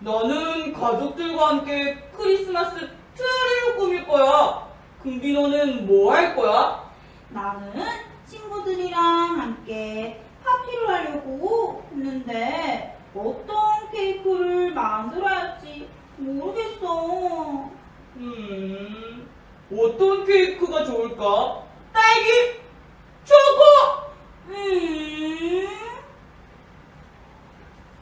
나는 가족들과 함께 크리스마스 트리를 꾸밀 거야. 금비 너는 뭐 할 거야? 나는 친구들이랑 함께 파티를 하려고 했는데 어떤 케이크를 만들어야 할지 모르겠어. 음, 어떤 케이크가 좋을까? 딸기? 초코? 음,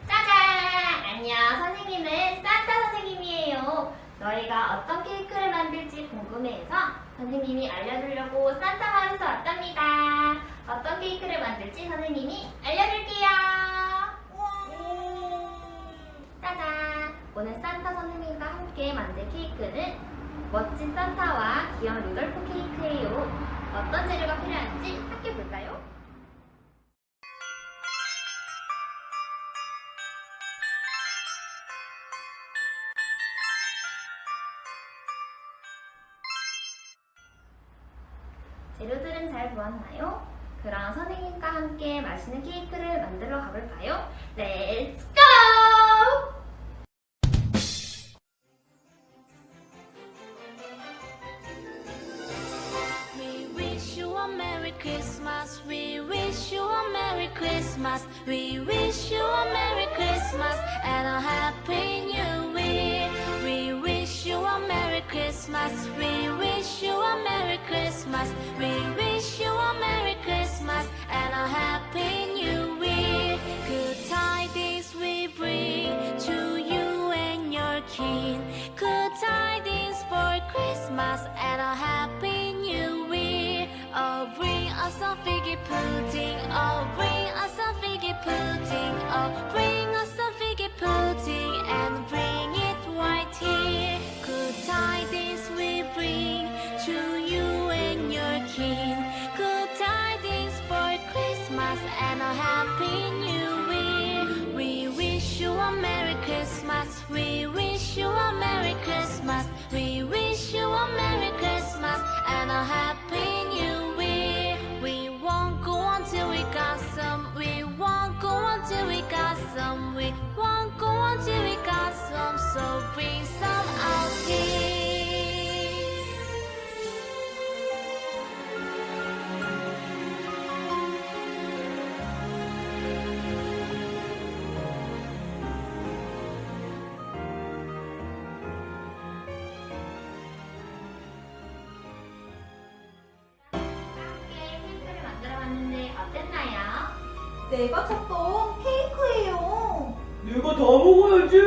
짜잔! 안녕, 선생님은 산타 선생님이에요. 너희가 어떤 케이크를 만들지 궁금해해서 선생님이 알려주려고 산타 마을에서 왔답니다. 어떤 케이크를 만들지 선생님이 알려줄게요. 짜잔! 오늘 산타 선생님과 함께 만들 케이크는 멋진 산타와 귀여운 루돌프 케이크예요. 어떤 재료가 필요한지 함께 볼까요? 재료들은 잘 보았나요? 그럼 선생님과 함께 맛있는 케이크를 만들어 가볼까요? 렛츠 고! We wish you a Merry Christmas. We wish you a Merry Christmas. We wish you a Merry Christmas and a Happy New Year. We wish you a Merry Christmas. We wish you a Merry Christmas. Christmas and a Happy New Year. Oh, bring us a figgy pudding. Oh, bring us a figgy pudding. Oh, bring us a figgy pudding and bring it right here. Good tidings we bring to you and your kin. Good tidings for Christmas and a Happy New Year. so happy. 내가 찾던 케이크예요. 내가 다 먹어야지.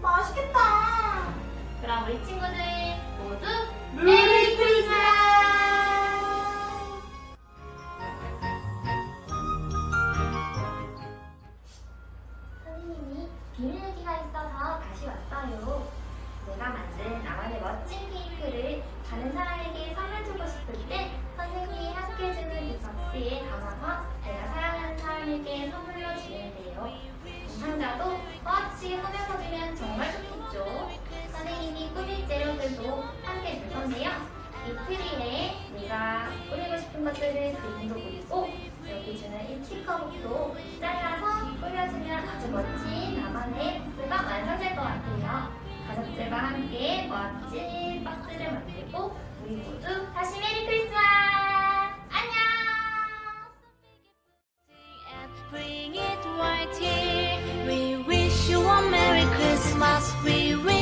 맛있겠다. 그럼 우리 친구들 모두 메리 크리스마스! 선생님이 비밀 얘기가 있어서 다시 왔어요. 내가 만든 나만의 멋진 케이크를 다른 사람에게 선물 주고 싶을 때 선생님이 하숙해주는 이 박스에 담아서 사람에게 선물로 돼요. 상자도 멋지게 꾸며서 주면 정말 좋겠죠. 선생님이 꾸밀 재료들도 함께 줄 건데요. 이 트리에 네가 꾸미고 싶은 것들을 그림도 그리고 여기 주는 이 스티커북도 잘라서 꾸며주면 아주 멋진 나만의 must we win?